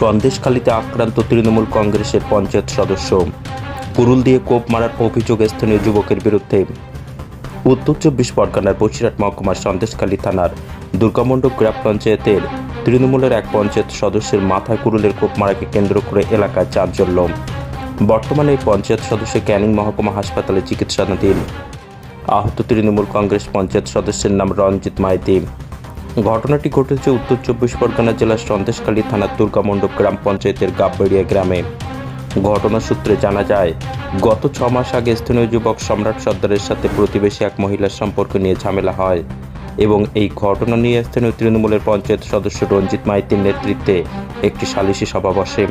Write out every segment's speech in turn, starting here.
সন্দেশখালীতে আক্রান্ত তৃণমূল কংগ্রেসের পঞ্চায়েত সদস্য। কুরুল দিয়ে কোপ মারার অভিযোগ স্থানীয় যুবকের বিরুদ্ধে। উত্তর চব্বিশ পরগনার বসিরহাট মহকুমার সন্দেশখালী থানার দুর্গামণ্ডপ গ্রাম পঞ্চায়েতের তৃণমূলের এক পঞ্চায়েত সদস্যের মাথায় কুরুলের কোপ মারাকে কেন্দ্র করে এলাকায় চাঞ্চল্য। বর্তমানে এই পঞ্চায়েত সদস্য ক্যানিং মহকুমা হাসপাতালে চিকিৎসাধীন। আহত তৃণমূল কংগ্রেস পঞ্চায়েত সদস্যের নাম রঞ্জিত মাইতি। ঘটনাটি ঘটেছে উত্তর চব্বিশ পরগনা জেলার সন্দেশখালী থানার দুর্গামণ্ডপ গ্রাম পঞ্চায়েতের গাববেড়িয়া গ্রামে। ঘটনা সূত্রে জানা যায়, গত ছ মাস আগে স্থানীয় যুবক সম্রাট সর্দারের সাথে প্রতিবেশী এক মহিলার সম্পর্ক নিয়ে ঝামেলা হয় এবং এই ঘটনা নিয়ে স্থানীয় তৃণমূলের পঞ্চায়েত সদস্য রঞ্জিত মাইতির নেতৃত্বে একটি সালিশি সভা বসে।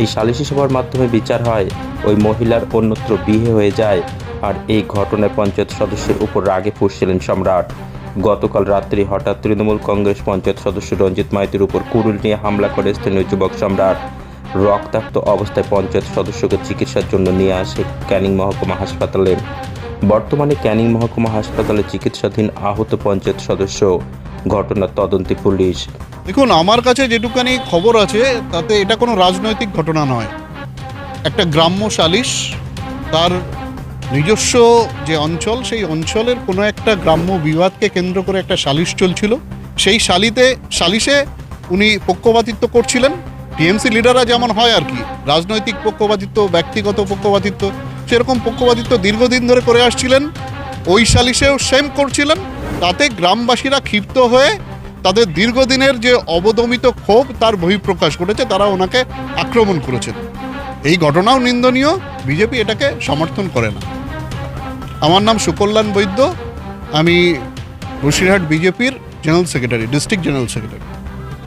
এই সালিশি সভার মাধ্যমে বিচার হয়, ওই মহিলার অন্যত্র বিয়ে হয়ে যায় আর এই ঘটনায় পঞ্চায়েত সদস্যের উপর রাগে ফুসছিলেন সম্রাট। গতকাল রাত্রি হঠাৎ তৃণমূল কংগ্রেস পঞ্চায়েত সদস্য রঞ্জিত মাইতির উপর কুরুল নিয়ে হামলা করে স্থানীয় যুবক সম্রাট। রক্তাক্ত অবস্থায় পঞ্চায়েত সদস্যকে চিকিৎসার জন্য নিয়ে আসে ক্যানিং মহকুমা হাসপাতালে। বর্তমানে ক্যানিং মহকুমা হাসপাতালে চিকিৎসাধীন আহত পঞ্চায়েত সদস্য। ঘটনার তদন্তে পুলিশ। দেখুন, আমার কাছে যেটুকানি খবর আছে, তাতে এটা কোনো রাজনৈতিক ঘটনা নয়। একটা গ্রাম্য সালিশ, তার নিজস্ব যে অঞ্চল, সেই অঞ্চলের কোনো একটা গ্রাম্য বিবাদকে কেন্দ্র করে একটা সালিশ চলছিল। সেই সালিতে, সালিশে উনি পক্ষপাতিত্ব করছিলেন। টিএমসি লিডাররা যেমন হয় আর কি, রাজনৈতিক পক্ষপাতিত্ব, ব্যক্তিগত পক্ষপাতিত্ব, সেরকম পক্ষপাতিত্ব দীর্ঘদিন ধরে করে আসছিলেন। ওই সালিশেও সেম করছিলেন। তাতে গ্রামবাসীরা ক্ষিপ্ত হয়ে তাদের দীর্ঘদিনের যে অবদমিত ক্ষোভ, তার বহিঃপ্রকাশ ঘটেছে। তারা ওনাকে আক্রমণ করেছেন। এই ঘটনাও নিন্দনীয়। বিজেপি এটাকে সমর্থন করে না। আমার নাম সুকল্যাণ বৈদ্য আমি বসিরহাট বিজেপির general secretary district general secretary